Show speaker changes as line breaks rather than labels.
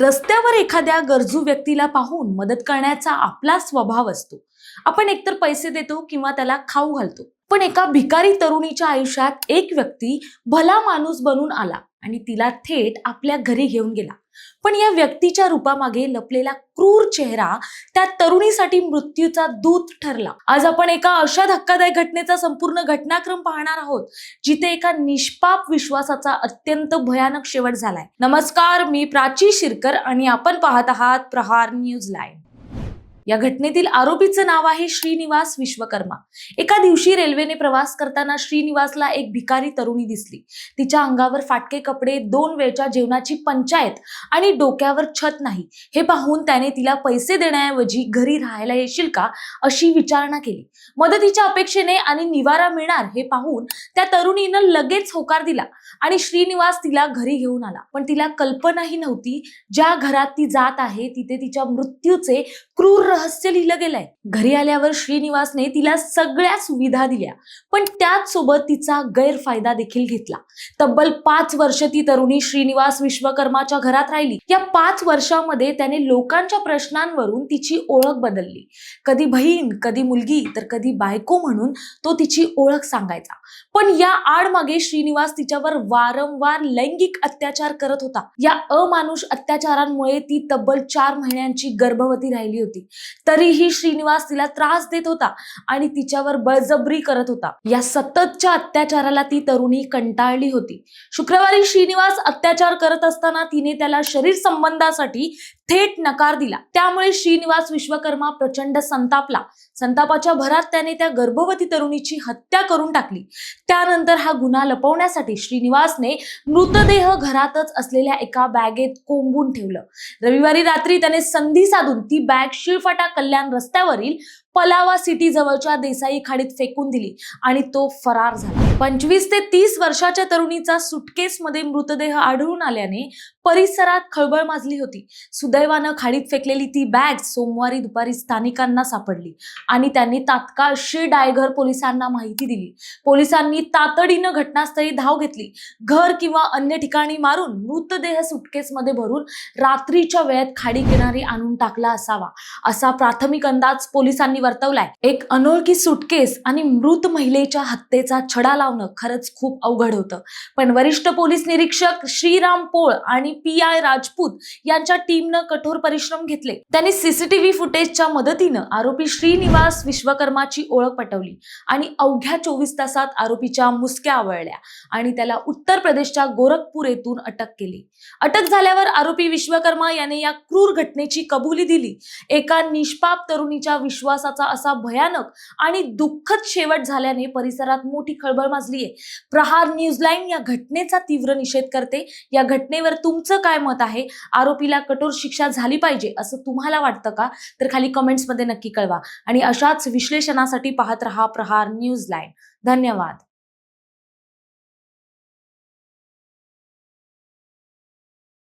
रस्त्यावर एखाद्या गरजू व्यक्तीला पाहून मदत करण्याचा आपला स्वभाव असतो. आपण एकतर पैसे देतो किंवा त्याला खाऊ घालतो. पण एका भिकारी तरुणीच्या आयुष्यात एक व्यक्ती भला माणूस बनून आला आणि तिला थेट आपल्या घरी घेऊन गेला. पण या व्यक्तीच्या रूपामागे लपलेला क्रूर चेहरा त्या तरुणीसाठी मृत्यूचा दूत ठरला. आज आपण एका अशा धक्कादायक घटनेचा संपूर्ण घटनाक्रम पाहणार आहोत जिथे एका निष्पाप विश्वासाचा अत्यंत भयानक शेवट झालाय. नमस्कार मी प्राची शिरकर आणि आपण पाहत आहात प्रहार न्यूज लाईव्ह. या घटनेतील आरोपीचं नाव आहे श्रीनिवास विश्वकर्मा. एका दिवशी रेल्वेने प्रवास करताना श्रीनिवासला एक भिकारी तरुणी दिसली. तिच्या अंगावर फाटके कपडे दोन वेळच्या जेवणाची पंचायत आणि डोक्यावर छत नाही. हे पाहून त्याने तिला पैसे देण्याऐवजी घरी राहायला येशील का अशी विचारणा केली. मदतीच्या अपेक्षेने आणि निवारा मिळणार हे पाहून त्या तरुणीनं लगेच होकार दिला आणि श्रीनिवास तिला घरी घेऊन आला. पण तिला कल्पनाही नव्हती ज्या घरात ती जात आहे तिथे तिच्या मृत्यूचे क्रूर रहस्य लिहिलं गेलंय. घरी आल्यावर श्रीनिवासने तिला सगळ्या सुविधा दिल्या पण त्याच सोबत तिचा गैरफायदा देखील घेतला. तब्बल पाच वर्ष ती तरुणी श्रीनिवास विश्वकर्माच्या घरात राहिली. या पाच वर्षामध्ये त्याने लोकांच्या प्रश्नांवरून तिची ओळख बदलली. कधी बहीण कधी मुलगी तर कधी बायको म्हणून तो तिची ओळख सांगायचा. पण या आडमागे श्रीनिवास तिच्यावर वारंवार लैंगिक अत्याचार करत होता. या अमानुष अत्याचारांमुळे ती तब्बल चार महिन्यांची गर्भवती राहिली होती. तरीही श्रीनिवास तिला त्रास देत होता आणि तिच्यावर बळजबरी करत होता. या सततच्या अत्याचाराला ती तरुणी कंटाळली होती. शुक्रवारी श्रीनिवास अत्याचार करत असताना तिने त्याला शरीर संबंधासाठी थेट नकार दिला. त्यामुळे श्रीनिवास विश्वकर्मा प्रचंड संतापला. संतापाच्या भरात त्याने त्या गर्भवती तरुणीची हत्या करून टाकली. त्यानंतर हा गुन्हा लपवण्यासाठी श्रीनिवासने मृतदेह घरातच असलेल्या एका बॅगेत कोंबून ठेवलं. रविवारी रात्री त्याने संधी साधून ती बॅग शिळफाटा कल्याण रस्त्यावरील पलावा सिटी जवळच्या देसाई खाडीत फेकून दिली आणि तो फरार झाला. पंचवीस ते तीस वर्षाच्या तरुणीचा सुटकेस मध्ये मृतदेह आढळून आल्याने परिसरात खळबळ माजली होती. सुदैवानं खाडीत फेकलेली ती बॅग सोमवारी दुपारी स्थानिकांना सापडली आणि त्यांनी तात्काळ श्री डायघर पोलिसांना माहिती दिली. पोलिसांनी तातडीनं घटनास्थळी धाव घेतली. घर किंवा अन्य ठिकाणी मारून मृतदेह सुटकेसमध्ये भरून रात्रीच्या वेळेत खाडी किनारी आणून टाकला असावा असा प्राथमिक अंदाज पोलिसांनी वर्तवलाय. एक अनोळखी सुटकेस आणि मृत महिलेच्या हत्येचा छडा लावणं खरंच खूप अवघड होतं. पण वरिष्ठ पोलीस निरीक्षक श्रीराम पोळ आणि पी आय राजपूत यांच्या टीमनं कठोर परिश्रम घेतले. त्यांनी सीसीटीव्ही फुटेजच्या मदतीनं आरोपी श्रीनिवास विश्वकर्माची ओळख पटवली आणि अवघ्या चोवीस तासात आरोपीच्या मुसक्या आवळल्या आणि त्याला उत्तर प्रदेशच्या गोरखपूर येथून अटक केली. अटक झाल्यावर आरोपी विश्वकर्मा याने या क्रूर घटनेची कबुली दिली. एका निष्पाप तरुणीच्या विश्वासात पावसाचा असा भयानक आणि दुःखद शेवट झाल्याने परिसरात मोठी खळबळ माजली आहे प्रहार न्यूजलाईन या घटनेचा तीव्र निषेध करते. या घटनेवर तुमचं काय मत आहे? आरोपीला कठोर शिक्षा झाली पाहिजे असं तुम्हाला वाटतं का? तर खाली कमेंट्समध्ये नक्की कळवा. आणि अशाच विश्लेषणासाठी पाहत रहा प्रहार न्यूज लाईन धन्यवाद.